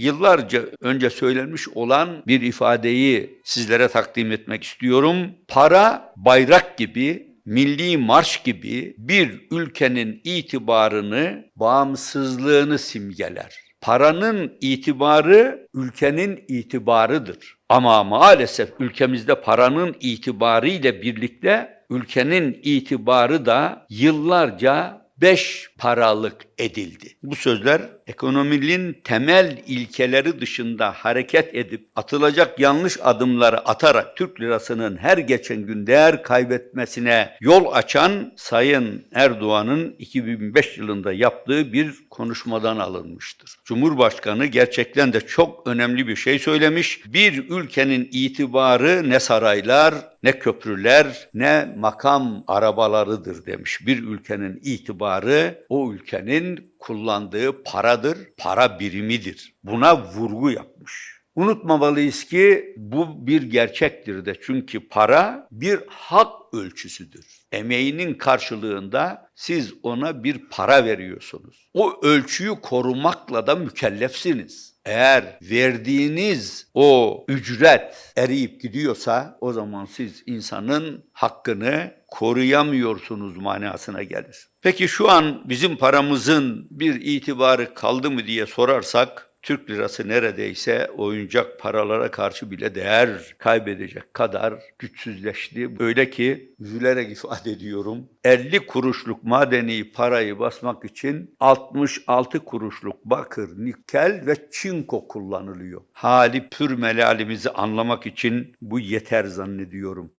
yıllarca önce söylenmiş olan bir ifadeyi sizlere takdim etmek istiyorum. Para bayrak gibi milli marş gibi bir ülkenin itibarını, bağımsızlığını simgeler. Paranın itibarı ülkenin itibarıdır. Ama maalesef ülkemizde paranın itibarı ile birlikte ülkenin itibarı da yıllarca beş paralık edildi. Bu sözler ekonominin temel ilkeleri dışında hareket edip atılacak yanlış adımları atarak Türk lirasının her geçen gün değer kaybetmesine yol açan Sayın Erdoğan'ın 2005 yılında yaptığı bir konuşmadan alınmıştır. Cumhurbaşkanı gerçekten de çok önemli bir şey söylemiş. Bir ülkenin itibarı ne saraylar, ne köprüler, ne makam arabalarıdır demiş. Bir ülkenin itibarı o ülkenin kullandığı paradır, para birimidir. Buna vurgu yapmış. Unutmamalıyız ki bu bir gerçektir de çünkü para bir hak ölçüsüdür. Emeğinin karşılığında siz ona bir para veriyorsunuz. O ölçüyü korumakla da mükellefsiniz. Eğer verdiğiniz o ücret eriyip gidiyorsa o zaman siz insanın hakkını koruyamıyorsunuz manasına gelir. Peki şu an bizim paramızın bir itibarı kaldı mı diye sorarsak Türk lirası neredeyse oyuncak paralara karşı bile değer kaybedecek kadar güçsüzleşti. Öyle ki üzülerek ifade ediyorum. 50 kuruşluk madeni parayı basmak için 66 kuruşluk bakır, nikel ve çinko kullanılıyor. Hali pür melalimizi anlamak için bu yeter zannediyorum.